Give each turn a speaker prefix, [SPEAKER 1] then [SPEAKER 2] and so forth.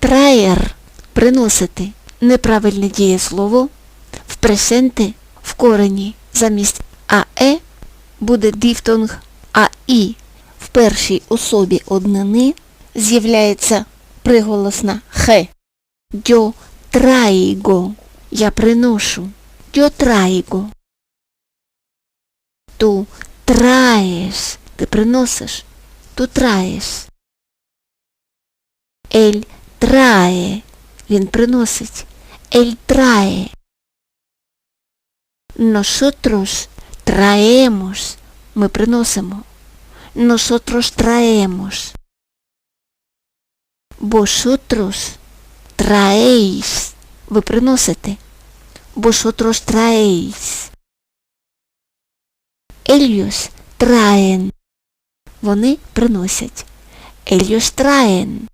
[SPEAKER 1] Traer – приносити. Неправильне дієслово. В пресенте в корені замість АЕ буде дифтонг АІ. В першій особі однини з'являється приголосна Х. Yo traigo. Я приношу. Yo traigo. Ту traes. Ти приносиш. Ту traes. Ель trae. Він приносить. Ель trae. Nosotros traemos. Ми приносимо. Nosotros traemos. Vosotros traéis. Ви приносите. Vosotros traéis. Ellos traen. Вони приносять. Ellos traen.